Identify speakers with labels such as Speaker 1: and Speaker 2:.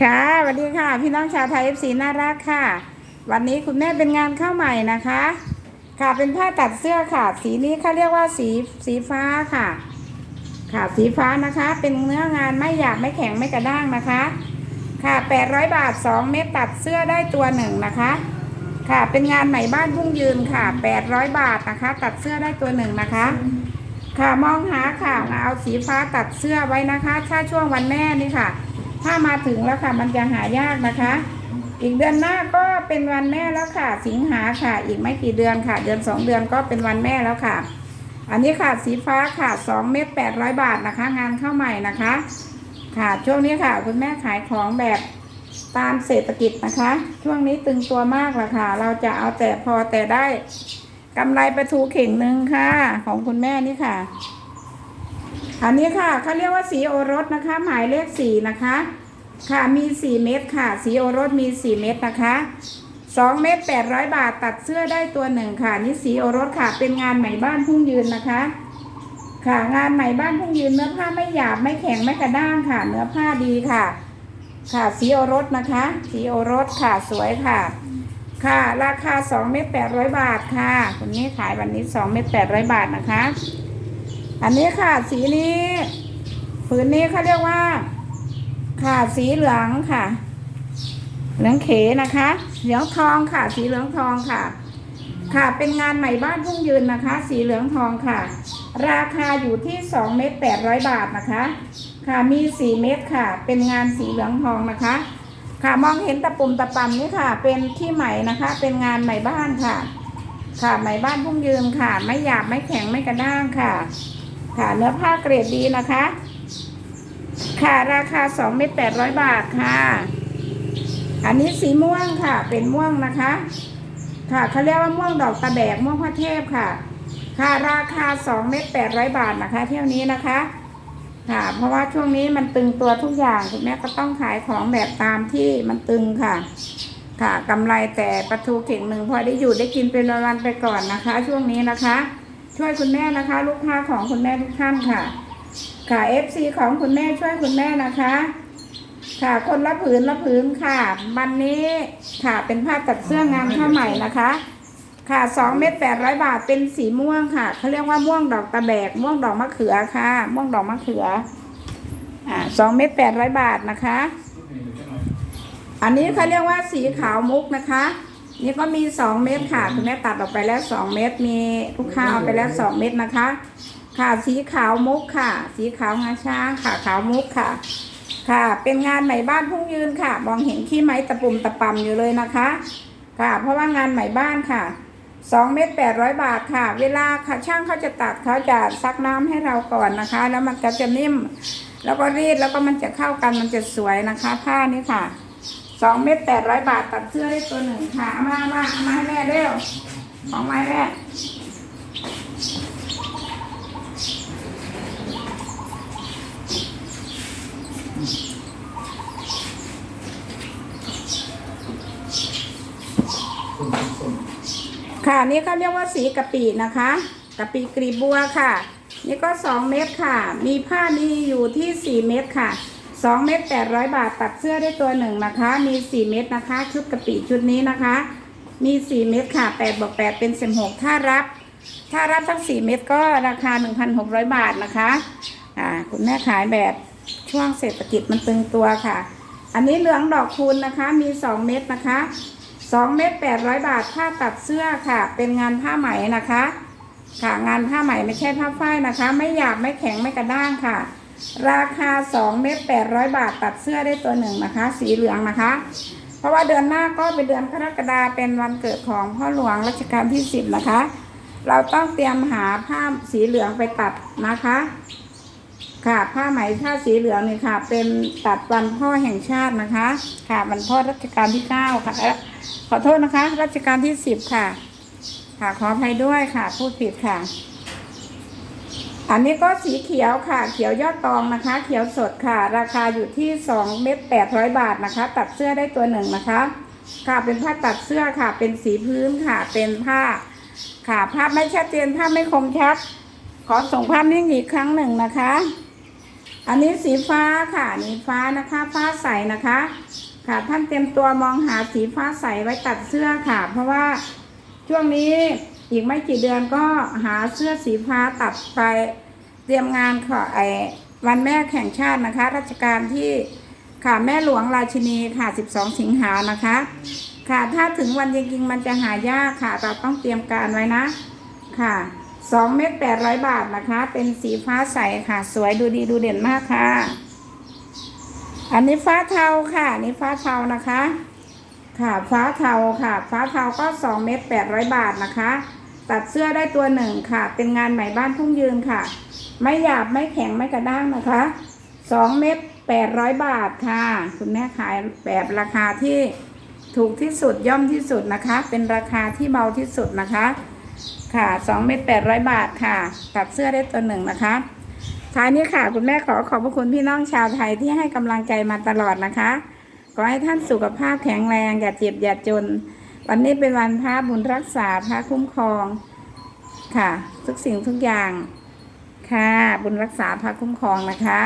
Speaker 1: ค่ะสวัสดีค่ะ พี่น้องชาวไทยเอฟซีน่ารักค่ะ วันนี้คุณแม่เป็นงานเข้าใหม่นะคะ ค่ะเป็นผ้าตัดเสื้อค่ะ สีนี้เขาเรียกว่าสีสีฟ้าค่ะ ค่ะสีฟ้านะคะ เป็นเนื้องานไม่หยาบไม่แข็งไม่กระด้างนะคะ ค่ะ800บาท2เม็ดตัดเสื้อได้ตัวหนึ่งนะคะ ค่ะเป็นงานใหม่บ้านพุ่งยืนค่ะ800บาทนะคะ ตัดเสื้อได้ตัวหนึ่งนะคะ ค่ะมองหาค่ะเอาสีฟ้าตัดเสื้อไว้นะคะ ถ้าช่วงวันแม่นี่ค่ะ ถ้ามาถึงแล้วค่ะมันจะหายากนะคะ อีกเดือนหน้าก็เป็นวันแม่แล้วค่ะ สิงหาค่ะ อีกไม่กี่เดือนค่ะ เดือนสองเดือนก็เป็นวันแม่แล้วค่ะ อันนี้ค่ะสีฟ้าค่ะสองเม็ดแปดร้อยบาทนะคะ งานเข้าใหม่นะคะ ค่ะช่วงนี้ค่ะ คุณแม่ขายของแบบตามเศรษฐกิจนะคะ ช่วงนี้ตึงตัวมากละค่ะ เราจะเอาแต่พอแต่ได้ กำไรประทูเข่งหนึ่งค่ะ ของคุณแม่นี่ค่ะ อันนี้ค่ะเขาเรียกว่าสีโอรสนะคะ หมายเลขสี่นะคะ ค่ะมีสี่เม็ดค่ะ สีโอรสมีสี่เม็ดนะคะสองเม็ดแปดร้อยบาทตัดเสื้อได้ตัวหนึ่งค่ะ นี่สีโอรสค่ะ เป็นงานใหม่บ้านพุ่งยืนนะคะ ค่ะงานใหม่บ้านพุ่งยืนเนื้อผ้าไม่หยาบไม่แข็งไม่กระด้างค่ะ เนื้อผ้าดีค่ะ ค่ะสีโอรสนะคะ สีโอรสค่ะสวยค่ะ ค่ะ ราคาสองเม็ดแปดร้อยบาทค่ะคุณนี้ขายวันนี้สองเม็ดแปดร้อยบาทนะคะ อันนี้ค่ะสีนี้ผืนนี้เขาเรียกว่า ค่ะสีเหลืองค่ะ เหลืองเขนะคะ เหลืองทองค่ะ สีเหลืองทองค่ะ ค่ะเป็นงานใหม่บ้านพุ่งยืนนะคะ สีเหลืองทองค่ะ ราคาอยู่ที่สองเม็ดแปดร้อยบาทนะคะ ค่ะมีสี่เม็ดค่ะ เป็นงานสีเหลืองทองนะคะ ค่ะมองเห็นตะปุ่มตะปำนี่ค่ะ เป็นที่ใหม่นะคะ เป็นงานใหม่บ้านค่ะ ค่ะใหม่บ้านพุ่งยืนค่ะ ไม่หยาบไม่แข็งไม่กระด้างค่ะ ค่ะเนื้อผ้าเกรดดีนะคะ ค่ะราคาสองเม็ดแปดร้อยบาทค่ะ อันนี้สีม่วงค่ะ เป็นม่วงนะคะ ค่ะเขาเรียกว่าม่วงดอกตะแบกม่วงพระเทพค่ะ ค่ะราคาสองเม็ดแปดร้อยบาทนะคะ เที่ยวนี้นะคะ ค่ะ เพราะว่าช่วงนี้มันตึงตัวทุกอย่างคุณแม่ก็ต้องขายของแบบตามที่มันตึงค่ะ ค่ะกำไรแต่ปลาทูเข่งหนึ่งพอได้อยู่ได้กินเป็นวันๆไปก่อนนะคะ ช่วงนี้นะคะ ช่วยคุณแม่นะคะ ลูกค้าของคุณแม่ทุกท่านค่ะ ค่ะ FC ของคุณแม่ช่วยคุณแม่นะคะค่ะคนละผืนละผืนค่ะ วันนี้ค่ะเป็นผ้าตัดเสื้องานผ้าใหม่นะคะ ค่ะสองเม็ดแปดร้อยบาทเป็นสีม่วงค่ะเขาเรียกว่าม่วงดอกตะแบกม่วงดอกมะเขือค่ะ ม่วงดอกมะเขืออ่าสองเม็ดแปดร้อยบาทนะคะ อันนี้เขาเรียกว่าสีขาวมุกนะคะ นี่ก็มีสองเม็ดค่ะคุณแม่ตัดออกไปแล้วสองเม็ดมีลูกค้าเอาไปแล้วสองเม็ดนะคะ ค่ะสีขาวมุกค่ะ สีขาวงาช้างค่ะขาวมุกค่ะ ค่ะเป็นงานใหม่บ้านพุ่งยืนค่ะ มองเห็นขี้ไม้ตะปุ่มตะปำอยู่เลยนะคะ ค่ะ เพราะว่างานใหม่บ้านค่ะ สองเม็ดแปดร้อยบาทค่ะ เวลาค่ะช่างเขาจะตัดเขาจะซักน้ำให้เราก่อนนะคะ แล้วมันก็จะนิ่ม แล้วก็รีดแล้วก็มันจะเข้ากันมันจะสวยนะคะ ผ้านี้ค่ะสองเม็ดแปดร้อยบาทตัดเสื้อได้ตัวหนึ่งค่ะ เอามามาเอามาให้แม่เร็วของไม้แม่ ค่ะ นี่เขาเรียกว่าสีกะปินะคะกะปิกรีบัวค่ะ นี่ก็สองเม็ดค่ะ มีผ้านี้อยู่ที่สี่เม็ดค่ะสองเม็ดแปดร้อยบาทตัดเสื้อได้ตัวหนึ่งนะคะ มีสี่เม็ดนะคะ ชุดกะปิชุดนี้นะคะ มีสี่เม็ดค่ะแปดบวกแปดเป็นสิบหกถ้ารับ ถ้ารับทั้งสี่เม็ดก็ราคาหนึ่งพันหกร้อยบาทนะคะอ่าคุณแม่ขายแบบช่วงเศรษฐกิจมันตึงตัวค่ะ อันนี้เหลืองดอกคูณนะคะ มีสองเม็ดนะคะ สองเม็ดแปดร้อยบาทผ้าตัดเสื้อค่ะ เป็นงานผ้าไหมนะคะ ค่ะงานผ้าไหมไม่ใช่ผ้าฝ้ายนะคะ ไม่หยาบไม่แข็งไม่กระด้างค่ะ ราคาสองเม็ดแปดร้อยบาทตัดเสื้อได้ตัวหนึ่งนะคะ สีเหลืองนะคะ เพราะว่าเดือนหน้าก็เป็นเดือนกรกฎาเป็นวันเกิดของพ่อหลวงรัชกาลที่สิบนะคะ เราต้องเตรียมหาผ้าสีเหลืองไปตัดนะคะ ค่ะผ้าไหมผ้าสีเหลืองนี่ค่ะ เป็นตัดวันพ่อแห่งชาตินะคะ ค่ะวันพ่อรัชกาลที่เก้าค่ะขอโทษนะคะ รัชกาลที่สิบค่ะ ค่ะขออภัยด้วยค่ะ พูดผิดค่ะ อันนี้ก็สีเขียวค่ะ เขียวยอดตองนะคะ เขียวสดค่ะ ราคาอยู่ที่สองเม็ดแปดร้อยบาทนะคะ ตัดเสื้อได้ตัวหนึ่งนะคะ ค่ะเป็นผ้าตัดเสื้อค่ะ เป็นสีพื้นค่ะ เป็นผ้า ค่ะภาพไม่ชัดเจนภาพไม่คมชัด ขอส่งภาพนิ่งอีกครั้งหนึ่งนะคะ อันนี้สีฟ้าค่ะนี่ฟ้านะคะฟ้าใสนะคะ ค่ะท่านเตรียมตัวมองหาสีฟ้าใสไว้ตัดเสื้อค่ะ เพราะว่าช่วงนี้อีกไม่กี่เดือนก็หาเสื้อสีฟ้าตัดไปเตรียมงานค่ะไอวันแม่แข่งชาตินะคะราชการที่ค่ะแม่หลวงราชินีค่ะ 12 สิงหานะคะ ค่ะถ้าถึงวันจริงๆมันจะหายากค่ะ เราต้องเตรียมการไว้นะค่ะ 2เม็ด800บาทนะคะ เป็นสีฟ้าใสค่ะ สวยดูดีดูเด่นมากค่ะ อันนี้ฟ้าเทาค่ะนนี่ฟ้าเทานะคะ ค่ะฟ้าเทาค่ะ ฟ้าเทาก็2เม็ด800บาทนะคะ ตัดเสื้อได้ตัวหนึ่งค่ะ เป็นงานใหม่บ้านทุ่งยืนค่ะ ไม่หยาบไม่แข็งไม่กระด้างนะคะ2เม็ด800บาทค่ะ คุณแม่ขายแบบราคาที่ถูกที่สุดย่อมที่สุดนะคะ เป็นราคาที่เบาที่สุดนะคะ ค่ะ2เม็ด800 บาทค่ะตัดเสื้อได้ตัวหนึ่งนะคะท้ายนี้ค่ะ คุณแม่ขอขอบพระคุณพี่น้องชาวไทยที่ให้กำลังใจมาตลอดนะคะ ขอให้ท่านสุขภาพแข็งแรง อย่าเจ็บอย่าจน วันนี้เป็นวันพระบุญรักษาพระคุ้มครอง ค่ะ ทุกสิ่งทุกอย่าง ค่ะ บุญรักษาพระคุ้มครองนะคะ